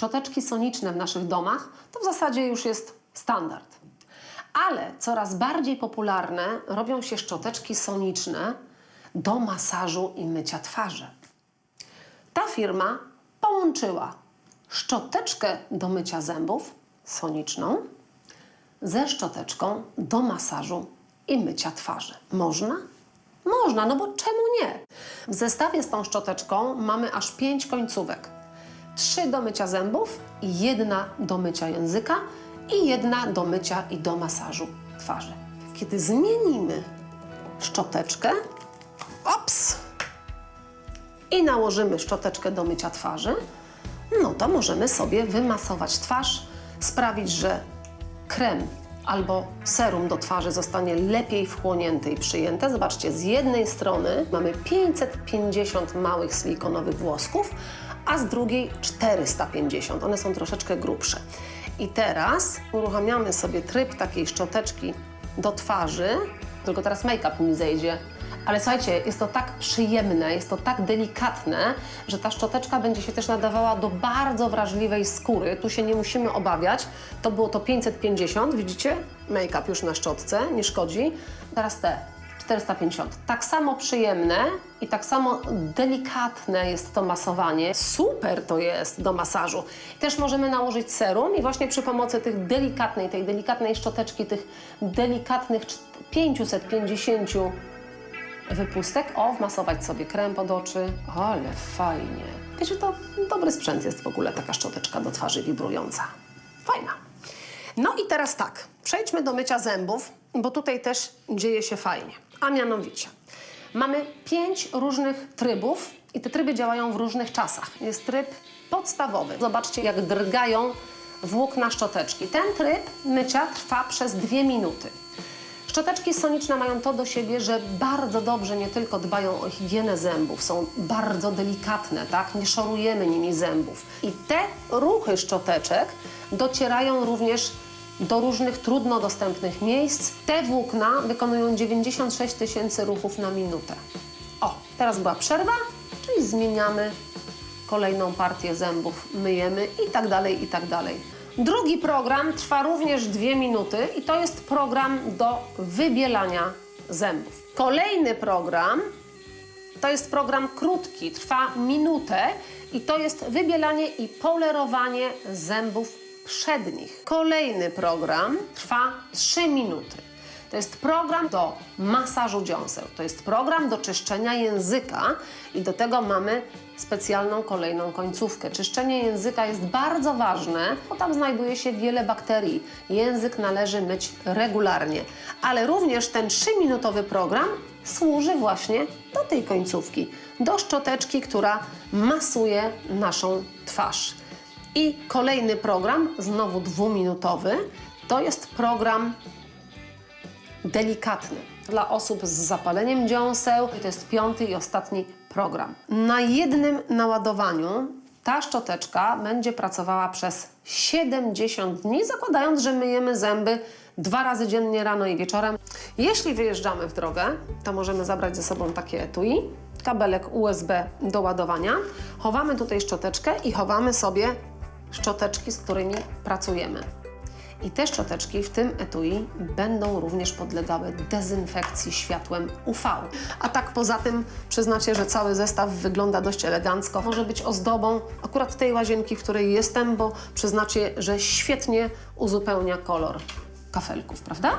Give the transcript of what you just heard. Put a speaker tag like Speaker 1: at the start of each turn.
Speaker 1: Szczoteczki soniczne w naszych domach to w zasadzie już jest standard. Ale coraz bardziej popularne robią się szczoteczki soniczne do masażu i mycia twarzy. Ta firma połączyła szczoteczkę do mycia zębów soniczną ze szczoteczką do masażu i mycia twarzy. Można? Można, no bo czemu nie? W zestawie z tą szczoteczką mamy aż pięć końcówek. Trzy do mycia zębów, jedna do mycia języka i jedna do mycia i do masażu twarzy. Kiedy zmienimy szczoteczkę, ops, i nałożymy szczoteczkę do mycia twarzy, no to możemy sobie wymasować twarz, sprawić, że krem albo serum do twarzy zostanie lepiej wchłonięte i przyjęte. Zobaczcie, z jednej strony mamy 550 małych silikonowych włosków, a z drugiej 450. One są troszeczkę grubsze. I teraz uruchamiamy sobie tryb takiej szczoteczki do twarzy, tylko teraz make-up mi zejdzie. Ale słuchajcie, jest to tak przyjemne, jest to tak delikatne, że ta szczoteczka będzie się też nadawała do bardzo wrażliwej skóry. Tu się nie musimy obawiać. To było to 550, widzicie? Make-up już na szczotce, nie szkodzi. Teraz te 450. Tak samo przyjemne i tak samo delikatne jest to masowanie. Super to jest do masażu. Też możemy nałożyć serum i właśnie przy pomocy tych delikatnej, tej delikatnej szczoteczki, tych delikatnych czt- 550 wypustek, o, wmasować sobie krem pod oczy. Ale fajnie. Wiecie, to dobry sprzęt jest w ogóle taka szczoteczka do twarzy wibrująca. Fajna. No i teraz tak, przejdźmy do mycia zębów, bo tutaj też dzieje się fajnie. A mianowicie, mamy pięć różnych trybów i te tryby działają w różnych czasach. Jest tryb podstawowy. Zobaczcie, jak drgają włókna szczoteczki. Ten tryb mycia trwa przez dwie minuty. Szczoteczki soniczne mają to do siebie, że bardzo dobrze nie tylko dbają o higienę zębów, są bardzo delikatne, tak? Nie szorujemy nimi zębów. I te ruchy szczoteczek docierają również do różnych trudno dostępnych miejsc. Te włókna wykonują 96 tysięcy ruchów na minutę. O, teraz była przerwa, czyli zmieniamy kolejną partię zębów, myjemy i tak dalej, i tak dalej. Drugi program trwa również dwie minuty i to jest program do wybielania zębów. Kolejny program to jest program krótki, trwa minutę i to jest wybielanie i polerowanie zębów przednich. Kolejny program trwa 3 minuty. To jest program do masażu dziąseł. To jest program do czyszczenia języka i do tego mamy specjalną kolejną końcówkę. Czyszczenie języka jest bardzo ważne, bo tam znajduje się wiele bakterii. Język należy myć regularnie, ale również ten 3-minutowy program służy właśnie do tej końcówki, do szczoteczki, która masuje naszą twarz. I kolejny program, znowu dwuminutowy, to jest program delikatny dla osób z zapaleniem dziąseł. I to jest piąty i ostatni program. Na jednym naładowaniu ta szczoteczka będzie pracowała przez 70 dni, zakładając, że myjemy zęby dwa razy dziennie rano i wieczorem. Jeśli wyjeżdżamy w drogę, to możemy zabrać ze sobą takie etui, kabelek USB do ładowania. Chowamy tutaj szczoteczkę i chowamy sobie szczoteczki, z którymi pracujemy. I te szczoteczki w tym etui będą również podlegały dezynfekcji światłem UV. A tak poza tym przyznacie, że cały zestaw wygląda dość elegancko. Może być ozdobą akurat tej łazienki, w której jestem, bo przyznacie, że świetnie uzupełnia kolor kafelków, prawda?